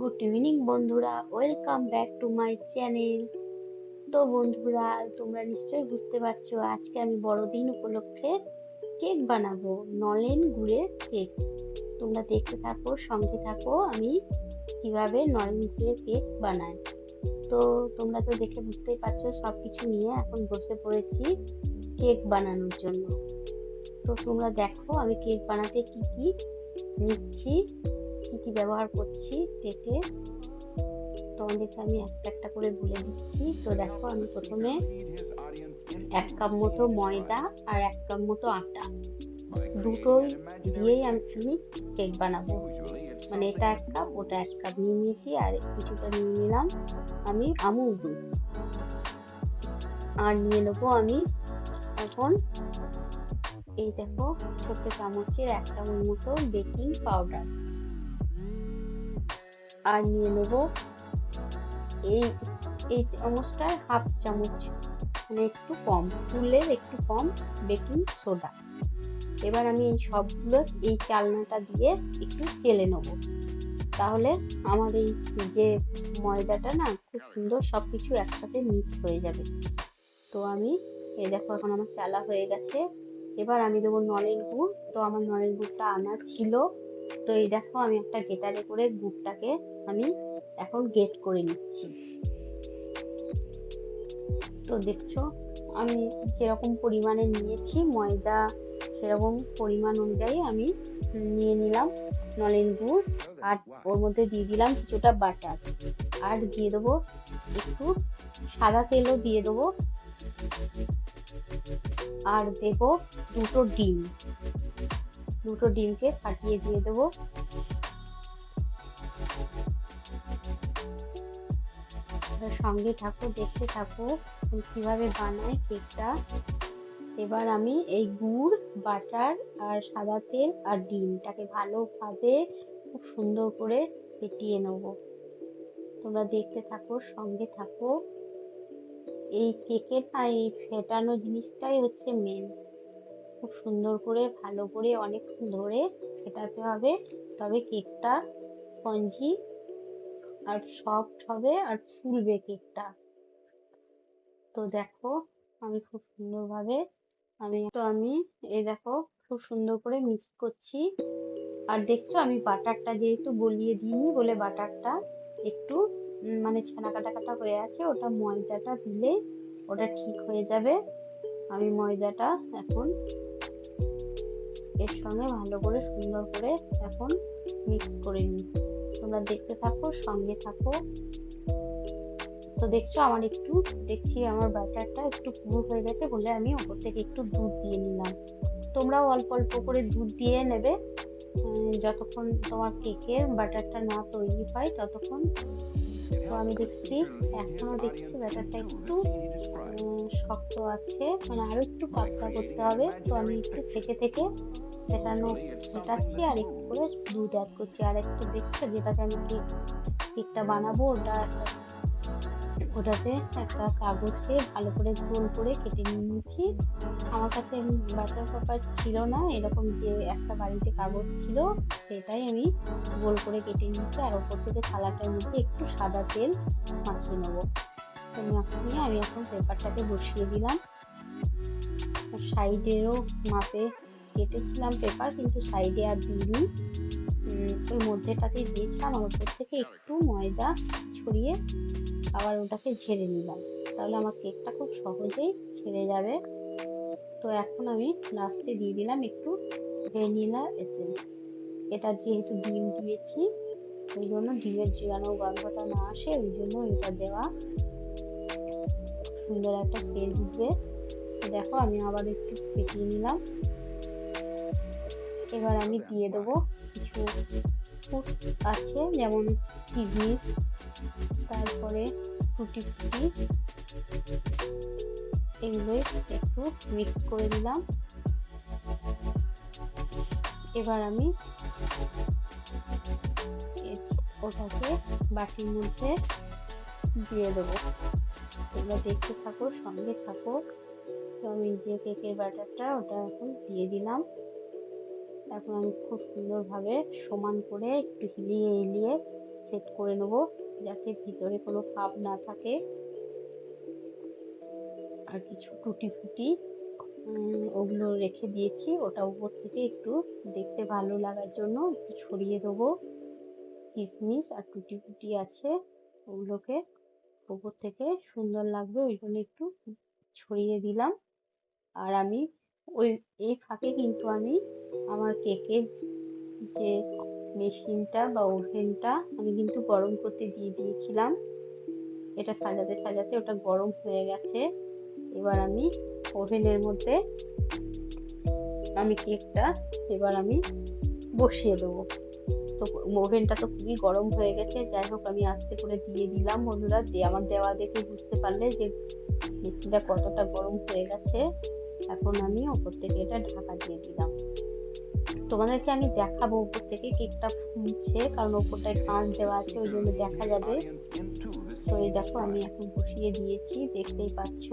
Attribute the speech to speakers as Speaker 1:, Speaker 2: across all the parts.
Speaker 1: Good evening বন্ধুরা। Welcome back to my channel তো বন্ধুরা, তোমরা নিশ্চয়ই বুঝতে পারছ, আজকে আমি বড়দিন উপলক্ষে কেক বানাবো, নলেন গুড়ের কেক। তোমরা দেখতে থাকো, সঙ্গে থাকো, আমি কীভাবে নলেন গুড়ের কেক বানাই। তো তোমরা তো দেখে বুঝতেই পারছ সব কিছু নিয়ে এখন বসে পড়েছি কেক বানানোর জন্য। তো তোমরা দেখো, আমি কেক বানাতে কি কি নিচ্ছি। কি ব্যবহার করছি কেকে তোমাদেরকে আমি একটা একটা করে বলে দিচ্ছি। তো দেখো আমি প্রথমে এক কাপ মতো ময়দা আর এক কাপ মতো আটা। দুটোই দিয়েই আমি কেক বানাবো। মানে এটা এক কাপ, ওটা এক কাপ নিয়ে নিয়েছি আর কিছুটা নিয়ে নিলাম আমি আমুল দুধ। আর নিয়ে নেব আমি এখন এই দেখো ছোট্ট চামচের এক চামচ মতো বেকিং পাউডার। আর নিয়ে নেব। এই এই চামচটার হাফ চামচ মানে একটু কম, ফুলের একটু কম বেকিং সোডা। এবার আমি এই সবগুলো, এই চালনাটা দিয়ে একটু চেলে নেব। তাহলে আমার এই যে ময়দাটা না, খুব সুন্দর সব কিছু একসাথে মিক্স হয়ে যাবে। তো আমি, এই দেখো এখন আমার চালা হয়ে গেছে। এবার আমি দেবো নলেন গুড়। তো আমার নলেন গুড়টা আনা ছিল। তো এই দেখো, আমি একটা গেটারে করে গুড়টাকে আমি এখন গেট করে নিচ্ছি। তো দেখছ, আমি যেরকম পরিমাণে নিয়েছি, ময়দা সেরকম পরিমাণ অনুযায়ী আমি নিয়ে নিলাম, নলেন গুড়, আর ওর মধ্যে দিয়ে দিলাম কিছুটা বাটার। আর দিয়ে দেবো একটু সাদা তেলও দিয়ে দেবো। আর দেব দুটো ডিম। দুটো ডিমকে ফাটিয়ে দিয়ে দেবো। সঙ্গে থাকো, দেখতে থাকো কীভাবে বানাই কেকটা। এবার আমি এই গুড়, বাটার আর সাদা তেল আর ডিমটাকে ভালোভাবে খুব সুন্দর করে ফেটিয়ে নেব। তোমরা দেখতে থাকো, সঙ্গে থাকো। এই কেকের, এই ফেটানো জিনিসটাই হচ্ছে মেন খুব সুন্দর করে, ভালো করে অনেকক্ষণ ধরে ফেটাতে হবে। তবে কেকটা স্পঞ্জি আর সফট হবে আর ফুলবে কেকটা। তো দেখো, আমি খুব সুন্দরভাবে আমি তো আমি, এই দেখো, খুব সুন্দর করে মিক্স করছি। আর দেখছ, আমি বাটারটা যেহেতু গলিয়ে দিইনি বলে বাটারটা একটু মানে ছানা কাটা কাটা হয়ে আছে, ওটা ময়দাটা দিলে ওটা ঠিক হয়ে যাবে। আমি ময়দাটা এখন এর সঙ্গে ভালো করে সুন্দর করে এখন মিক্স করে নিই। তোমরা দেখতে থাকো, সঙ্গে থাকো। তো দেখছ, আমার একটু, দেখছি আমার ব্যাটারটা একটু পুরো হয়ে গেছে বলে আমি ওপর থেকে একটু দুধ দিয়ে নিলাম। তোমরাও অল্প অল্প করে দুধ দিয়ে নেবে। যতক্ষণ তোমার কেকের বাটারটা না তৈরি হয়, ততক্ষণ। তো আমি দেখছি, এখনও দেখছি ব্যাটারটা একটু শক্ত আছে। মানে আরও একটু পাতলা করতে হবে। তো আমি একটু থেকে থেকে ফেটানো ফেটাচ্ছি আর একটু করে দুধ অ্যাড করছি। আর একটু দেখছ যেটাকে আমি কেক কেকটা বানাবো, ওটা ওটাতে একটা কাগজকে ভালো করে গোল করে কেটে নিয়েছি। আমার কাছে বাটার পেপার ছিল না, এরকম যে একটা বাড়িতে কাগজ ছিল, সেটাই আমি গোল করে কেটে নিয়েছি। আর ওপর থেকে থালাটার মধ্যে একটু সাদা তেল মাখিয়ে নেব। মাখিয়ে আমি এখন পেপারটাকে বসিয়ে দিলাম। সাইডেরও মাপে কেটেছিলাম পেপার কিন্তু সাইডে আর দিইনি। ওই মধ্যেটাতেই দিয়েছিলাম আর ওপর থেকে একটু ময়দা ছড়িয়ে আবার ওটাকে ঝেড়ে নিলাম। তাহলে আমার কেকটা খুব সহজেই ছেড়ে যাবে। তো এখন আমি লাস্টে দিয়ে দিলাম একটু ভ্যানিলা এসেন্স এটা যেহেতু ডিম দিয়েছি, ওই জন্য ডিমের জীবাণু গন্ধটা না আসে, ওই জন্য এটা দেওয়া। সুন্দর একটা সেল দিবে দেখো, আমি আবার একটু ফেটিয়ে নিলাম। এবার আমি দিয়ে দেবো কিছু আছে, যেমন কিসমিস, তারপরে ফুটি ফুটি এগুলো একটু মিক্স করে দিলাম। এবার আমি ওটাকে বাটির মধ্যে দিয়ে দেবো। তোমরা দেখতে থাকো, সঙ্গে থাকো। তো আমি যে কেকের বাটারটা ওটা এখন দিয়ে দিলাম। এখন আমি খুব সুন্দরভাবে সমান করে একটু হিলিয়ে হিলিয়ে সেট করে নেব, যাতে ভিতরে কোনো ভাব না থাকে। আর কিছু টুটি ফুটি ওগুলো রেখে দিয়েছি। ওটা উপর থেকে একটু দেখতে ভালো লাগার জন্য একটু ছড়িয়ে দেবো। কিশমিশ আর টুটি ফুটি আছে ওগুলোকে উপর থেকে সুন্দর লাগবে, ওই জন্য একটু ছড়িয়ে দিলাম। আর আমি ওই, এই ফাঁকে কিন্তু আমি আমার কেকের যে মেশিনটা বা ওভেনটা আমি কিন্তু গরম করতে দিয়ে দিয়েছিলাম। এটা সাজাতে সাজাতে ওটা গরম হয়ে গেছে। এবার আমি ওভেনের মধ্যে আমি কেকটা এবার আমি বসিয়ে দেবো। তো ওভেনটা তো খুবই গরম হয়ে গেছে। যাই হোক, আমি আস্তে করে দিয়ে দিলাম বন্ধুরা। যে আমার দেওয়া দেখে বুঝতে পারলে যে মেশিনটা কতটা গরম হয়ে গেছে। এখন আমি ওপর থেকে এটা ঢাকা দিয়ে দিলাম। তোমাদেরকে আমি দেখাবো উপর থেকে কেকটা ফুলছে, কারণ ওপরটায় কাঁচ দেওয়া আছে, ওই জন্য দেখা যাবে। তো এই দেখো, আমি এখন বসিয়ে দিয়েছি, দেখতেই পাচ্ছ।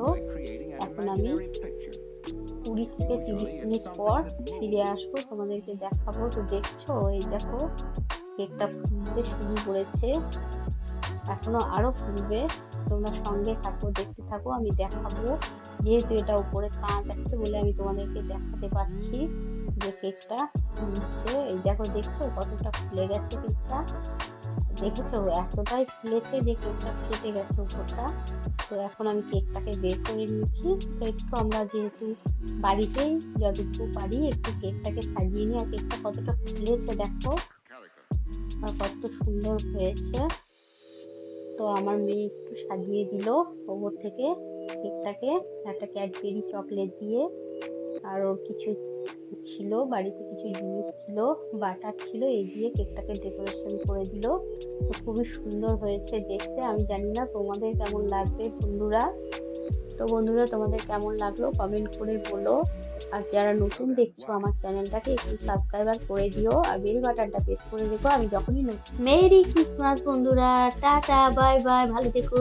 Speaker 1: এখন আমি কুড়ি থেকে তিরিশ মিনিট পর ফিরে আসব, তোমাদেরকে দেখাবো। তো দেখছ, এই দেখো, কেকটা ফুলতে শুরু করেছে। এখনও আরও ফুলবে। তোমরা সঙ্গে থাকো, দেখতে থাকো, আমি দেখাবো। যেহেতু এটা উপরে কাঁচ আছে বলে আমি তোমাদেরকে দেখাতে পারছি যে কেকটা ফুলছে এই দেখো, দেখছ কতটা ফুলে গেছে কেকটা? দেখেছ? এতটাই ফুলেছে যে কেকটা ফেটে গেছে উপরটা। তো এখন আমি কেকটাকে বের করে নিয়েছি তো একটু আমরা যেহেতু বাড়িতেই যতটুকু পারি একটু কেকটাকে সাজিয়ে নিই। আর কেকটা কতটা ফুলেছে দেখো। কত সুন্দর হয়েছে। তো আমার মেয়ে একটু সাজিয়ে দিল ওপর থেকে কেকটাকে। একটা ক্যাডবেরি চকলেট দিয়ে। আর ওর কিছু ছিল, বাড়িতে কিছু জিনিস ছিল, বাটার ছিল, এই দিয়ে কেকটাকে ডেকোরেশন করে দিল। তো খুবই সুন্দর হয়েছে দেখতে। আমি জানি না তোমাদের কেমন লাগবে বন্ধুরা। তো বন্ধুরা, তোমাদের কেমন লাগল? কমেন্ট করে বলো। আর যারা নতুন দেখছ আমার চ্যানেলটাকে, একটু সাবস্ক্রাইবার করে দিও। আর বেল বাটনটা প্রেস করে দেখো আমি যখনই মেরি ক্রিসমাস বন্ধুরা। টাটা বাই বাই ভালো থেকো।